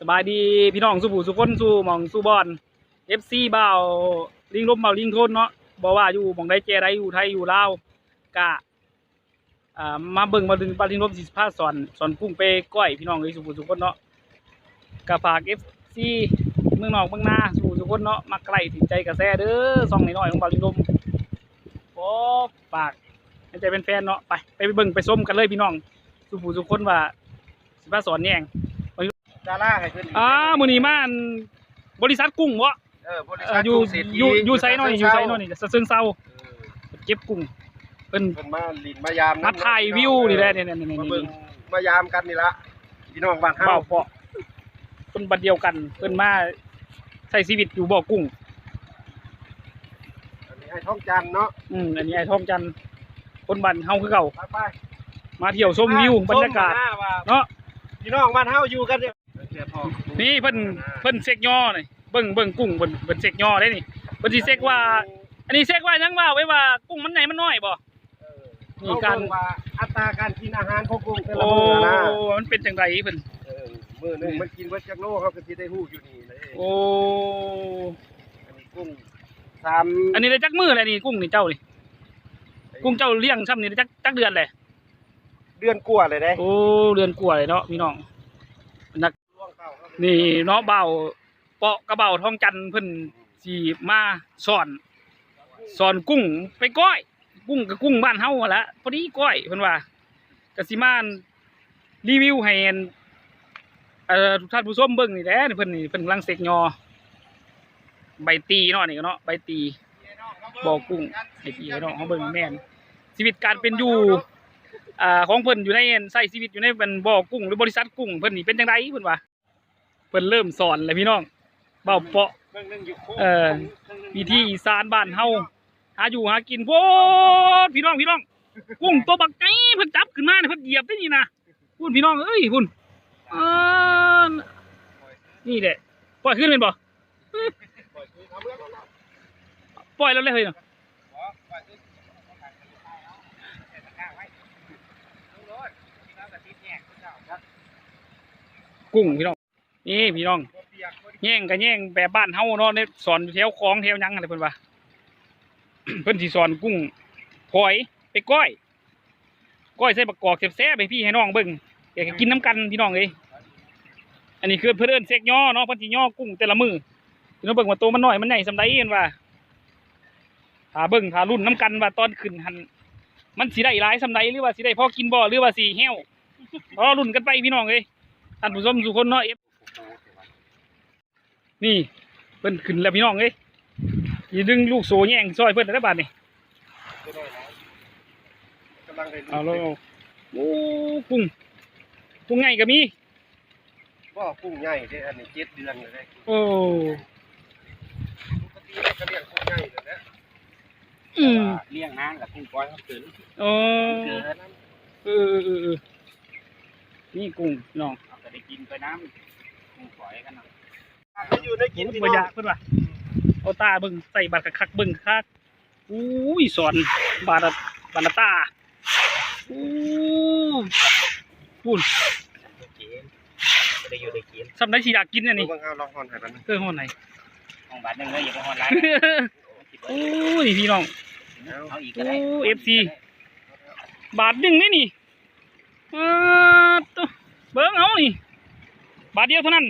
สบายดีพี่น้องสุผู้สุคนสู่มองสู่บอลเอฟซีเบ่าลิงลมบ่าลิงทนเนาะบอกว่าอยู่มองใดเจใดอยู่ไทยอยู่ลาวกะมาเบิ่งมาดึงปลาลิงลมสิพาสอนสอนกุ้งไปก้อยพี่น้องเลยสุผู้สุคนเนาะกะฝากเอฟซีเมืองนอกเมืองนาสุผู้สุคนเนาะมาใกลถึงใจกระแสเด้อซองน้อยๆของปลาลิงลมโอ้ฝากให้ใจเป็นแฟนเนาะไปไปเบิ่งไปส้มกันเลยพี่น้องสุผู้สุคนว่าสิพาสอนแย่ง ดาราให้ขึ้นอ่ามื้อนี้มาอันบริษัทกุ้งบ่เออบริเอ่ษัอทอยู่กุ้งเศรษฐีอยู่อยู่ไสเนาะนี่อยู่ไสเนาะนี่สะเชิงเซาเออเก็บกุ้งเพิ่นเพิ่นมาลินมายามมาถ่ายวิวนี่แหละนี่ๆมาเบิ่งๆๆมายามกันนี่ละพี่น้องบ้านๆเฮาเบ้าเปาะเพิ่นบัดเดียวกันเพิ่นมาใช้ชีวิตอยู่บ่อกุ้ง อันนี้ให้ท้องจันทร์เนาะอืมอันนี้ไอ้ทองจันทร์คนบ้านเฮาคือเก่า ไปไปมาเที่ยวชมวิวบรรยากาศ ชมหน้ว่เนาะ พี่น้องบ้านเฮาอยู่กันเนี่ยเสียทอง นี่เพิ่นเพิ่นเซ็กย่อนี่เบิ่งเบิ่งกุ้งเพิ่นเพิ่นเซ็กย่อได้นี่เพิ่นสิเซ็กว่า อันนี้เซ็กว่าหยังว่าไว้ว่ากุ้งมันไหนมันน้อยบ่เออนี่การเขเบิ่งว่าอัตราการกินอาหารของกุ้งแต่ละโอ้มื้อนะมันเป็นจังไดเพิ่นเออมื้อหนึงมันกินเบิดจักโลเขาก็สิได้ฮู้อยู่นี่เลยโอ้อันนี้กุ้งสามอันนี้ได้จักมือเลยนี่กุ้งนี่เจ้านี่กุ้งเจ้าเลี้ยงซ้ำนี่ได้จักจักเดือนเลยเดือนกว่าเลยเด้โอ้เดือนกว่าเลยเนาะพี่น้องนัก ล่วงเข้าครับ นี่เนาะเบาเปาะกระเบาทองจันเพิ่นสีมาสอนสอนกุ้งไปก้อย กุ้งกับกุ้งบ้านเฮาละพอดีก้อยเพิ่นว่ากสิมารีวิวให้เอ่อทุกท่านผู้ชมเบิ่งนี่แหละเพิ่นนี่เพิ่นกำลังเสกยอ ใบตีเนาะนี่ก็เนาะใบตีบ่อกุ้งไอ้พี่ไอ้น้องเขาเบิ่งแม่นชีวิตการเป็นอยู่อ่าของเพิ่นอยู่ในใช้ชีวิตอยู่ในเป็นบ่อกุ้งหรือบริษัทกุ้งเพิ่นนี่เป็นจังไดเพิ่นว่า เพิ่นเริ่มสอนเลยพี่น้องเบาเปาะเบิ่งหนึงอยู่โค้งเอ่อเบิ่งหนึ่งวิธีอีสานบ้านเฮาหาอยู่หากินโพดพี่น้องพี่น้องกุ้งตัวบักไงเพิ่นจับขึ้นมาเนี่ยเพิ่นเหยียบได้นี่นะพุ่นพี่น้องเอ้ยพุ่นเออนี่แหละปล่อยขึ้นเป็นบ่เอาเมื่อก่อนเนาะปล่อยแล้วเลยเฮ้ยเนาะกุ้งพี่น้อง นี่พี่น้องแย่งกันแย่งแบบบ้านเฮาเนาะในสอนอยู่แถวคลองแถวหยังอะไรเพิ่นว่าเพิ่นสิสอนกุ้งพลอยไปก้อย ก้อยใส่บักกอกแซ่บๆให้พี่ให้น้องเบิ่งอยากกินน้ำกันพี่น้องเอ้ยอันนี้คือเพิ่อนเซ็กย่อเนาะเพิ่นสิย่อกุ้งแต่ละมือพี่น้องเบิ่งว่าโตมันน้อยมันใหญ่สำใดเห็นว่าถ้าเบิ่งถ้ารุ่นน้ำกันว่าตอนขึ้นหันมันสิได้หลายสำใดหรือว่าสิได้พอกินบ่หรือว่าสิแห้วรอรุ่นกันไปพี่น้องเอ้ยท่านผู้ชมทุคนเนาะเอฟ นี่เพิ่นขึ้นแล้วพี่น้องเอ้ยอย่าดึงลูกโซ่แย่งซอยเพิ่นได้บาดนี่กำลังได้เอาแล้วโอ้กุ้งกุ้งใหญ่ก็มีบ่กุ้งใหญ่เด้อันนี้เจ็ดเดือนเลยเด้โอ้ปกติเราก็เลี้ยงกุ้งใหญ่เลยนะอืมเลี้ยงนานกับกุ้งก้อยเขาเกินโอ้เกินเออเออเออเออนี่กุ้งพี่น้องเอาแต่ได้กินไปน้ำกุ้งก้อยกันเนาะมัน อยู่ในกินพี่บ่น้อยาอกงเพิ่นว่าเอาตาเบิ่งใส่บาดคักๆเบิ่งคักอุ้ยสอนบาดอะบาดอะตาอู้ปุ่นกินก็ได้อยู่ได้กินสำได้สิอยากกินอันดูนี้บางเอาลองหอนให้มันเออห้องไหน ของบาทหนึ่งเลยอย่าไปหอนร้ายโอ้ยพี่น้อง เอาอีกก็ได้โอ้ FC บาทหนึ่งนี่นี่เออตัวเบิ้งเอานี่บาทเดียวเท่านั้น